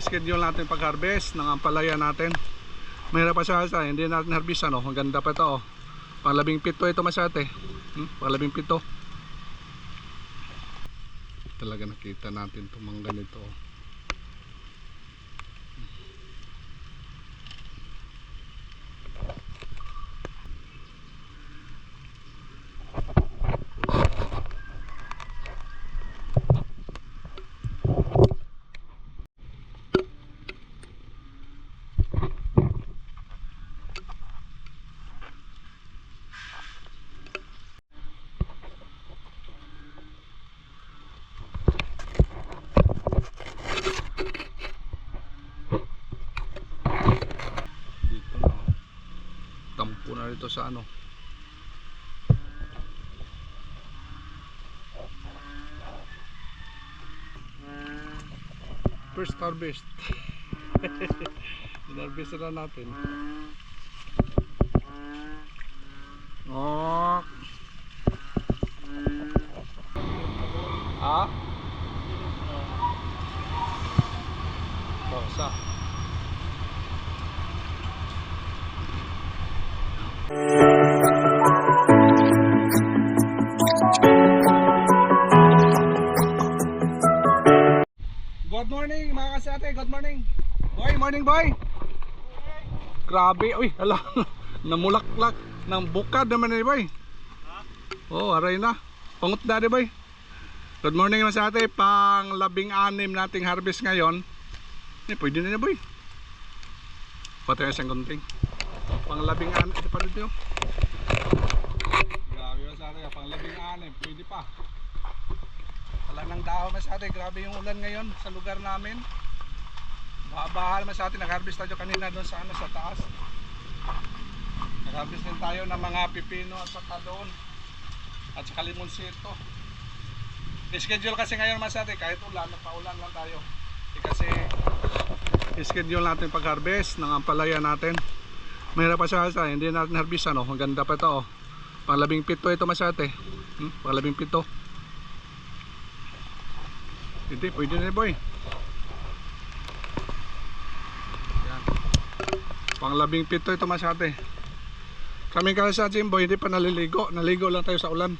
schedule natin pag-harvest ng ampalaya natin. Mahirap pa siya sa hindi natin harvest ano. Ang ganda pa ito oh. Panglabing pito ito masyate. Hmm? Panglabing pito. Talaga nakita natin itong mga ganito. oh. Dito na. oh. Tampo na rito sa ano. First harvest. Harvest na natin. Oh. Mga kasate, good morning. Boy, morning boy. Grabe, uy, hala. Namulaklak ng bukad naman ni boy. Oh, aray na. Pangut na boy. Good morning mga kasate, pang labing anim nating harvest ngayon. Eh, pwede na na boy. Patay isang gunting. Pang labing anim, ito pa dito. Grabe mga kasate, pang labing anim, pwede pa. Wala nang dahon masyado, eh. grabe yung ulan ngayon sa lugar namin. Bahal masyado, nag-harvest tayo kanina doon sa ano sa taas. Nag-harvest din tayo ng mga pipino at saka doon. At saka limonsito. Schedule kasi ngayon masyado, kahit ulan, nagpaulan lang tayo. Eh, kasi schedule natin pag-harvest ng ampalaya natin. Mahirap pa siya sa hindi natin harvest ano, ang ganda pa ito oh. Panglabing pito ito masyado eh. Hmm? Panglabing pito. Hindi, pwede na boy. Yan. Panglabing pito ito masyate. Kaming kasi sa Jimbo, hindi pa naliligo. Naligo lang tayo sa ulan.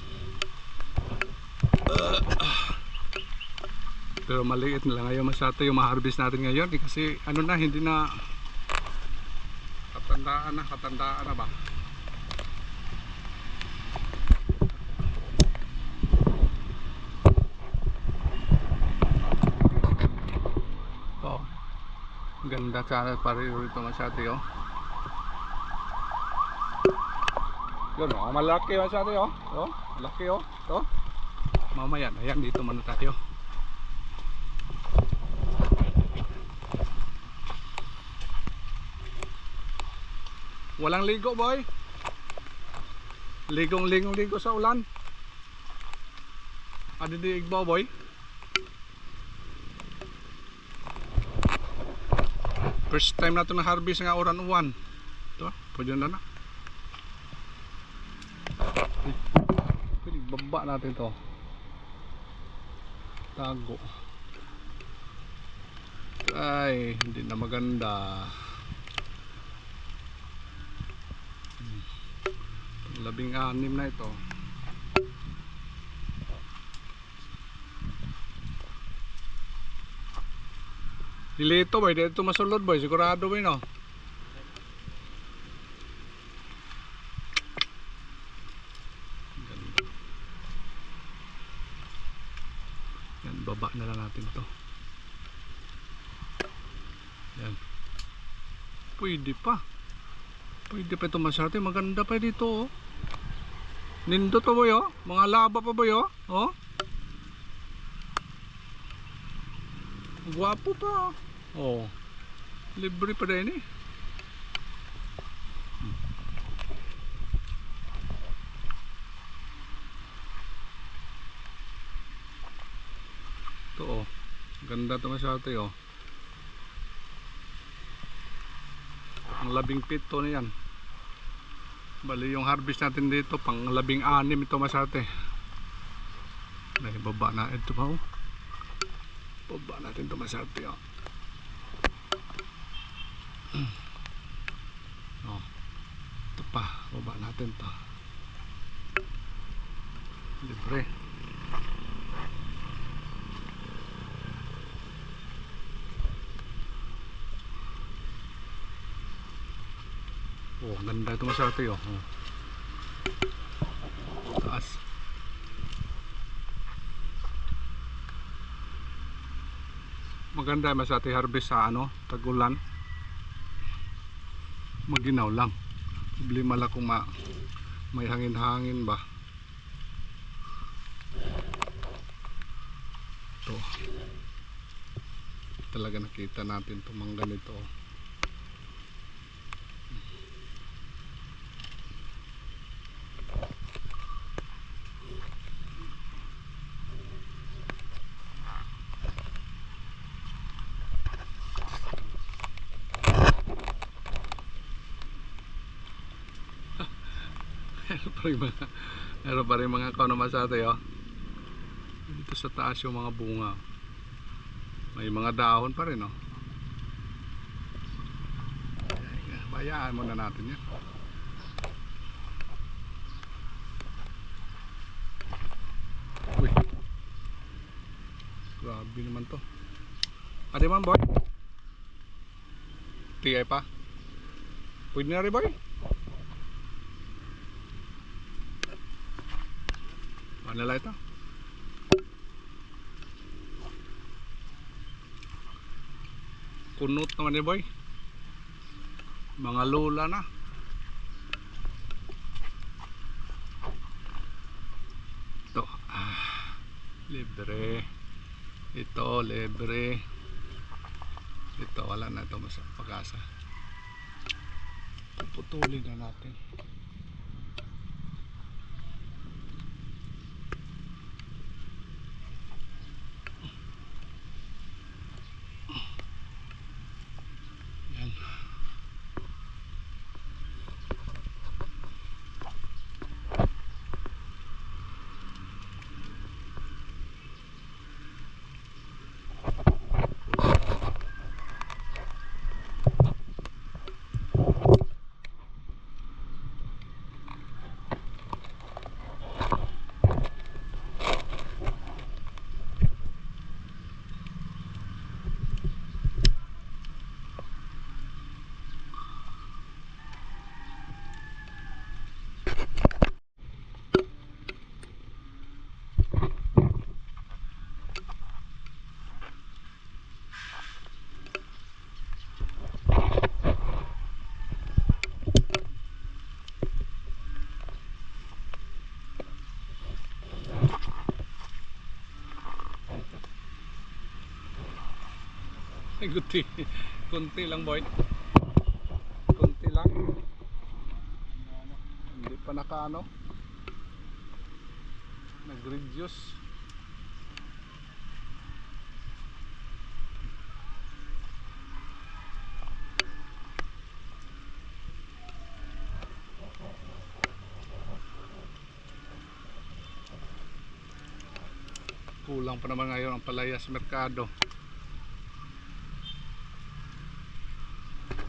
Pero maliit na lang ngayon masyate yung ma-harvest natin ngayon. Eh, Kasi ano na, hindi na katandaan na, katandaan na ba? Oh. Ganda sana pareho rito masyado oh. Yun oh, malaki masyado oh. Oh, laki oh. To. Mamaya na yan dito muna tayo. Walang ligo boy. Ligong ligong ligo sa ulan. Adi di boy. First time natin na harvest nga oran uwan. Ito, pwede na na. Pwede baba natin to. Tago. Ay, hindi na maganda. Hmm. Labing anim na ito. Dilito boy, dito masulod boy, sigurado boy no. Yan, baba na lang natin to. Yan. Pwede pa. Pwede pa ito masyate, maganda pa dito oh. Nindo to boy oh, mga laba pa boy oh. Oh. Gwapo pa. Oh. Libre pa din eh. Ito oh. Ganda to masyado oh. Ang labing pito na yan. Bali yung harvest natin dito pang labing anim ito masyate. May baba na ito pa oh. Baba natin ito masyate oh. oh. Ito pa, baba natin to. Libre. Oh, ganda ito masarte oh. oh. Taas. Maganda masarte harvest sa ano, tagulan. Maginaw lang. Problema lang kung ma may hangin-hangin ba. Ito. Talaga nakita natin mga ganito. oh. Rin mga meron pa rin mga kanomasate oh. Dito sa taas yung mga bunga. May mga dahon pa rin oh. Bayaan muna natin yan. Uy. Grabe naman to. Ade man boy. Tigay pa. Pwede na rin boy. Ano lang ito? Kunot naman ni boy. Mga lula na. Ito. Ah, libre. Ito, libre. Ito, wala na ito mas pag-asa. Puputulin na natin. Yan. Ay, Kunti. Kunti lang boy. Kunti lang. Hindi pa nakaano. Nag-reduce. Kulang pa naman ngayon ang palaya sa merkado.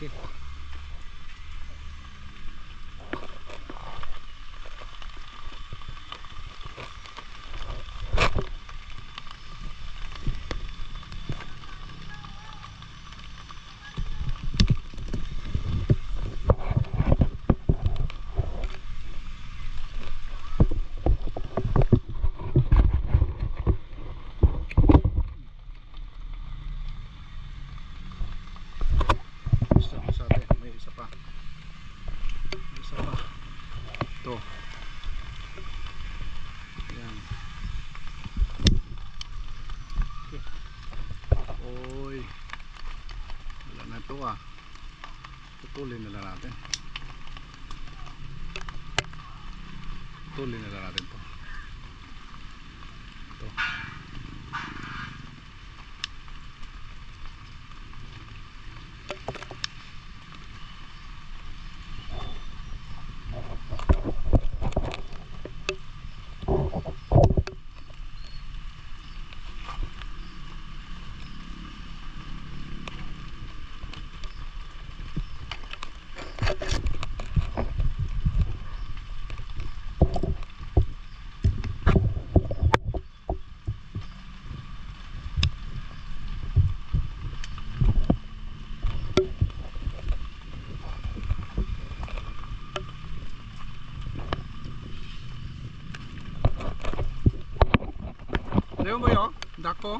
Di man boy? Okay. natin. Putulin na lang natin to. Ito. Ba yun? Dako?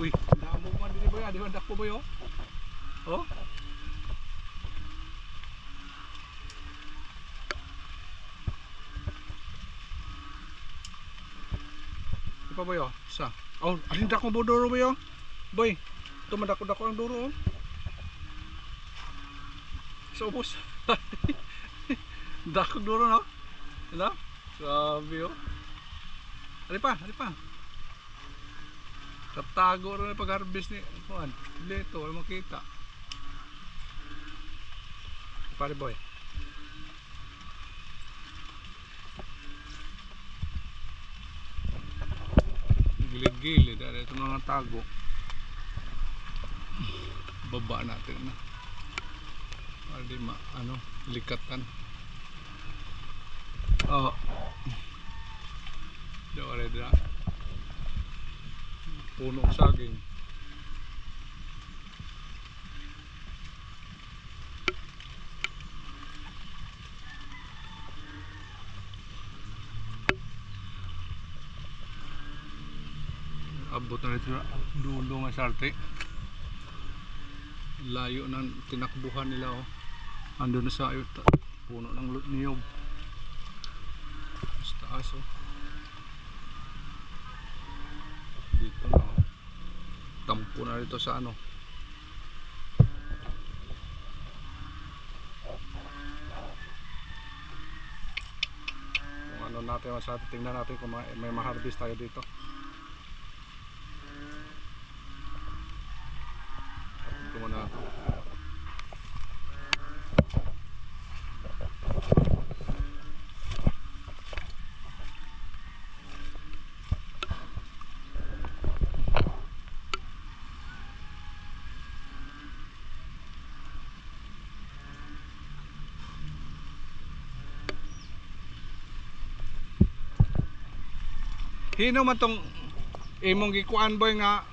Uy, damo man din ba yan? Di ba dako ba yun? Oh? Di pa ba yun? Sa? Oh, alin dako mo duro ba yun? Boy, ito madako-dako ang duro oh. Sa ubos. dako duro no? Ano? Sabi oh. Ali pa, ali pa. Katago rin pag-harvest ni Kuan. Dito, makita. Pare boy. Gilid-gilid. Ada ito mga tago. Baba natin na. Para di ma, ano, likatan. Oh. Daw rin na punong saging. Abot na ito dulo nga sarte. Layo ng tinakbuhan nila oh. Ando na sa ayot. Puno ng niyog. Sa taas oh. dito na oh. tampo na dito sa ano kung ano natin masabi tingnan natin kung may, may ma-harvest tayo dito ito muna natin Hino man tong imong gikuan boy nga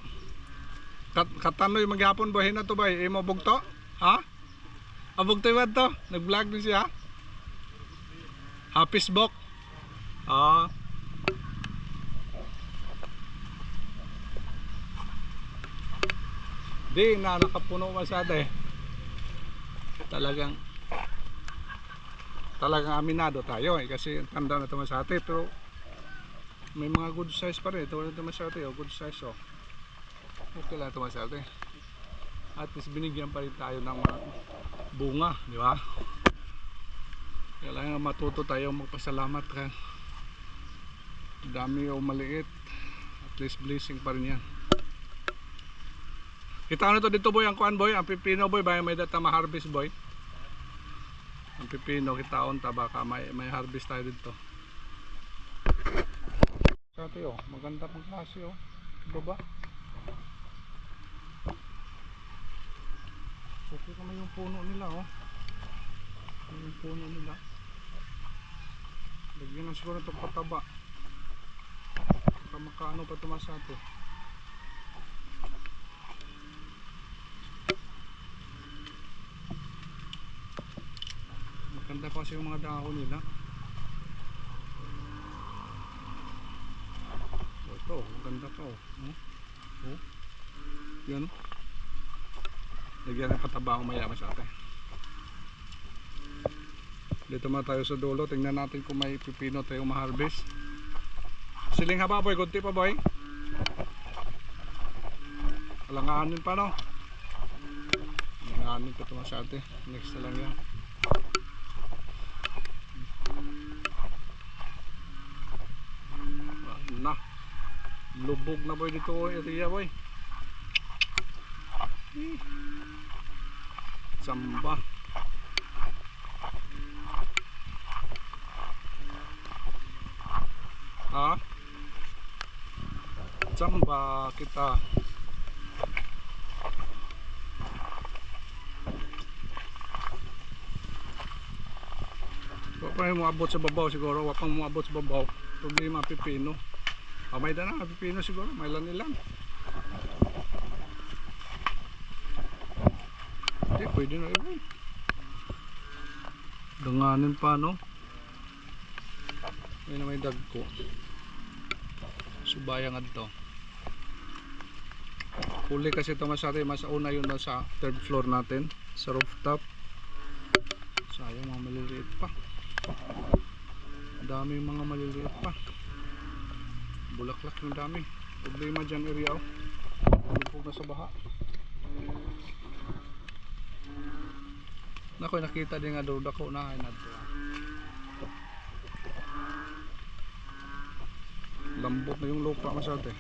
kat katanoy maghapon boy hino to boy imo bugto? Ha? Abog to to? Nag-vlog din siya? Ha Facebook? Ah. Di na nakapuno masyado eh. Talagang talagang aminado tayo eh kasi tanda na ito sa atin pero may mga good size pa rin ito ito masyado oh, good size oh okay lang ito masyado at least binigyan pa rin tayo ng bunga di ba? Kailangan matuto tayo magpasalamat ka. Dami o maliit. At least blessing pa rin yan. Kita ano to dito boy ang kuan boy. Ang pipino boy. Ba may data ma-harvest boy. Ang pipino kitaon ta baka may, may harvest tayo dito. Sabi oh, maganda pang klase oh. Baba. Okay kami yung puno nila oh. Yung puno nila. Lagyan na siguro itong pataba. Baka makaano pa tumasa ito. Maganda pa kasi yung mga dahon nila. oh. Maganda ka oh. Oh. oh. Yan oh. Lagyan ng pataba ang maya atin. Dito muna tayo sa dulo. Tingnan natin kung may pipino tayo ma-harvest. Siling haba boy. Kunti pa boy. Alanganin pa no. Alanganin pa ito atin. Next na lang yan. Na. Lubog na boy dito area boy. Samba. Ha? Samba kita. Wa pa mo abot sa babaw siguro, wa pang mo abot sa babaw. Problema pipino. Ah, may dana pipino siguro, may lan ilan. Hindi, pwede na iba. Danganin pa, no? Na may dagko. Subayang adto. Huli kasi ito masari, mas una yun sa third floor natin, sa rooftop. Sayang mga maliliit pa. Dami mga maliliit pa. Bulaklak ng dami. Problema dyan area oh. Lupog na sa baha. Nakoy nakita din nga daw dako na ay nadto. Lambot na yung lupa masyado eh.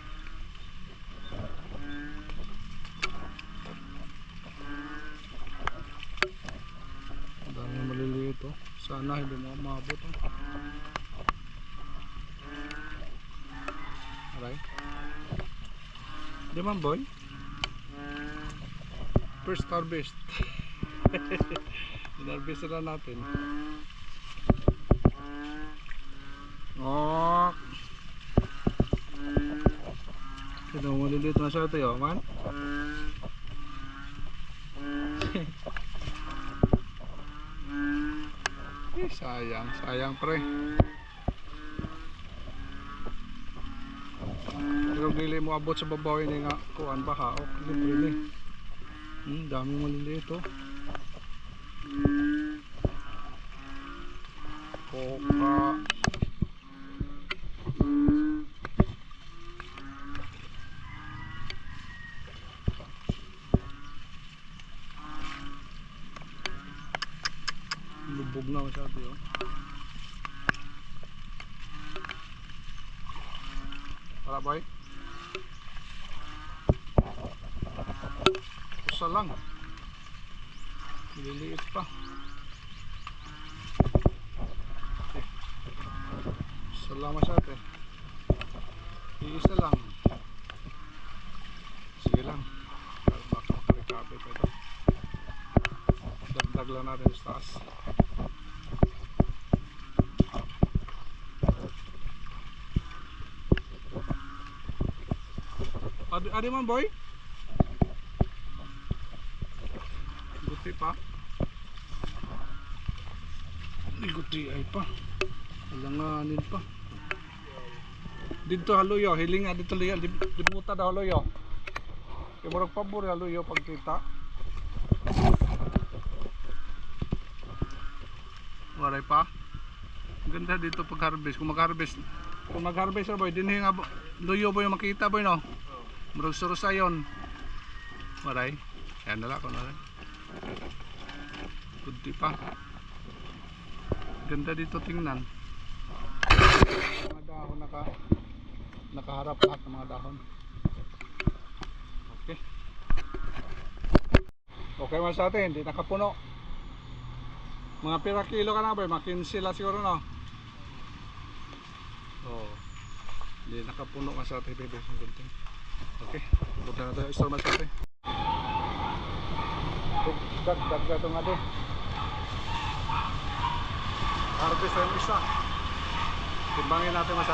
Dami maliliit oh. Sana hindi mo maabot oh. Aray. Di man boy? First harvest. Inharvest na natin. Oh. Ito maliliit na siya ito yun, man. eh, sayang, sayang pre. Pero dili mo abot sa babaw ini nga kuan ba ha? Okay, libre ni. Hmm, dami maliliit oh. Koka. Lubog na masyado yun. Para boy. Kusa lang. Liliit pa. Salamat sa atin. Iisa lang. Sige lang. Para baka makarikabe pa ito. Dagdag lang natin sa taas. Adi, adi man boy? Guti pa. Di guti ay pa. Alanganin pa. Dito haluyo, hilinga dito liya, puta daw haluyo. Kaya murag pabor haluyo pagkita. Waray pa. Ganda dito pag harvest. Kung mag harvest, kung mag harvest boy, dinhi nga luyo boy makita boy no. Murag surusayon. Waray. Yan nala ko na rin. Kunti pa. Ganda dito tingnan. Mga dahon naka nakaharap lahat ng mga dahon. Okay. Okay man sa atin, hindi nakapuno. Mga pira kilo ka na ba? 15 lang siguro no? Oo. Hindi nakapuno ka sa atin, gunting. Okay. Punta na tayo. Store man sa atin. Dag, dag, dag, ito nga din. Harvest na yung isa. Timbangin natin mas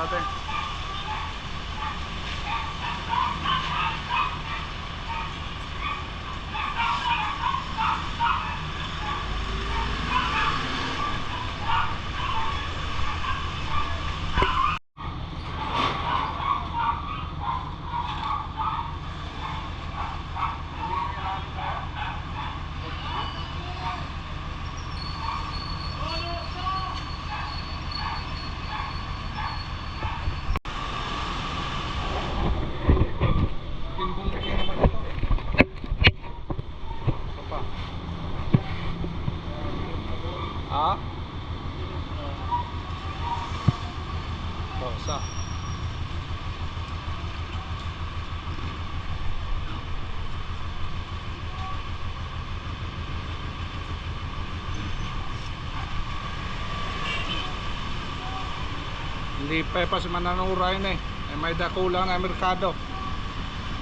Lipay pa si mananuray ni. Ay may dakulang na merkado.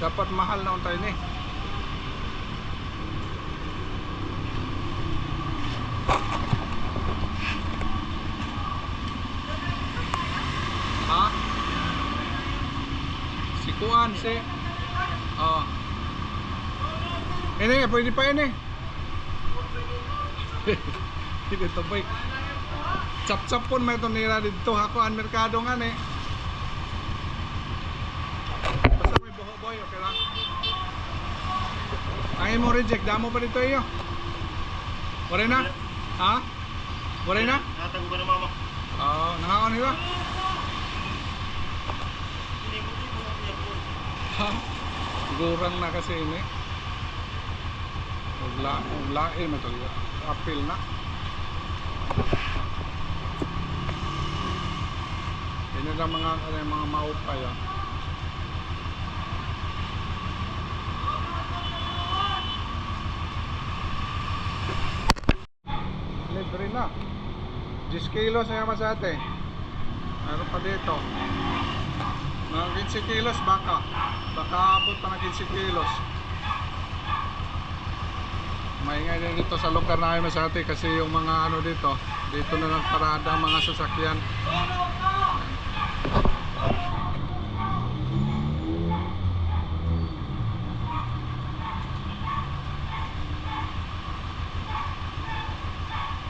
Dapat mahal na tayo ni. Ha? Si Kuan si Oh. Ini, pwede pa ini. Hindi to boy. Chap-chap pun may tonira dito. Ako ang merkado nga ni. Basta may buho boy, okay lang. Ay mo reject, damo pa dito iyo. Wala na? Ha? Wala na? Natago ka na mama. Oo, nangaon nila. Ha? Gurang na kasi ini. Ugla, uglain mo ito. Apil na. Ini lang mga ano, mga maupay ah. Libre na. 10 kilos ay masate. Meron pa dito. Mga 15 kilos baka. Baka abot pa ng 15 kilos. Maingay din dito sa lugar namin masate kasi yung mga ano dito, dito na lang parada ang mga sasakyan.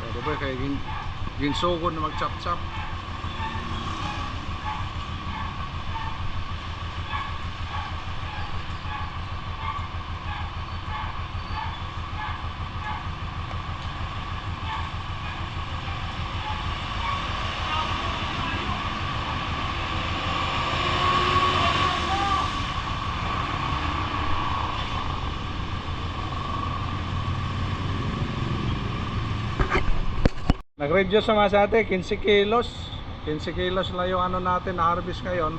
Pwede ba kaya gin, ginsugod na mag-chop-chop? Nag-reduce naman sa atin, 15 kilos. 15 kilos lang yung ano natin na harvest ngayon.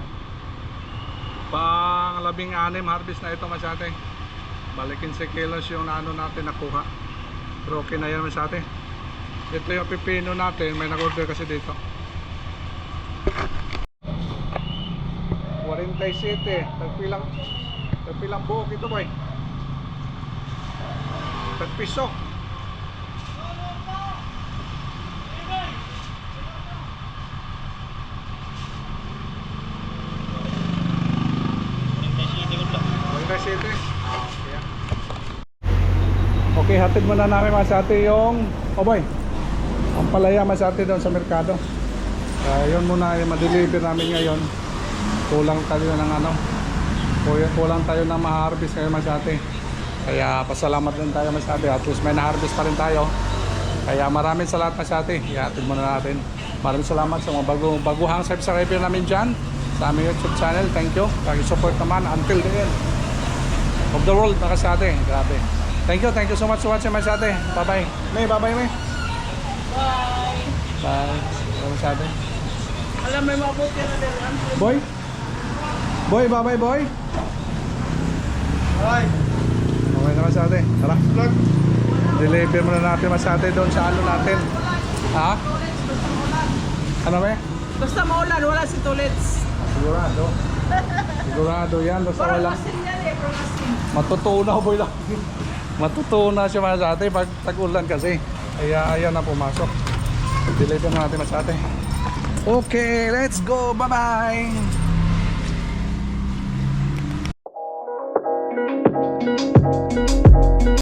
Pang labing anim harvest na ito mas atin. Balik 15 kilos yung ano natin nakuha. Pero okay na yan mas atin. Ito yung pipino natin, may nag-order kasi dito. 47, tagpilang tagpilang buhok ito boy. Tagpiso. Okay, City. Okay, hatid muna namin mga sate yung oh boy. Ang palaya mga sate doon sa merkado. Kaya yun muna yung ma-deliver namin ngayon. Kulang tayo ng ano. Kulang tayo ng ma-harvest ngayon mga sate. Kaya pasalamat din tayo mga sate. At least may na-harvest pa rin tayo. Kaya maraming salamat mga sate. Ihatid muna natin. Maraming salamat sa mga bago, baguhang subscriber namin dyan sa aming YouTube channel. Thank you. Kaya support naman until the end of the world mga sate. Grabe. Thank you, thank you so much for watching my sate. Bye-bye. May, bye-bye, May. Bye. Bye. Bye, sate. Alam may mabuti na din. Boy? Boy, bye-bye, boy. Ay! Okay naman sa ate. Tara. Deliver muna natin mas ate doon sa ano natin. Ha? Ano ba? Basta maulan, wala si Tulits. Sigurado. Sigurado yan. Basta walang eh, matutunaw boy lang. Matutunaw siya mga sa ate pag tag-ulan kasi. Kaya ayan na pumasok. Deliver na natin mas ate. Okay, let's go. Bye-bye.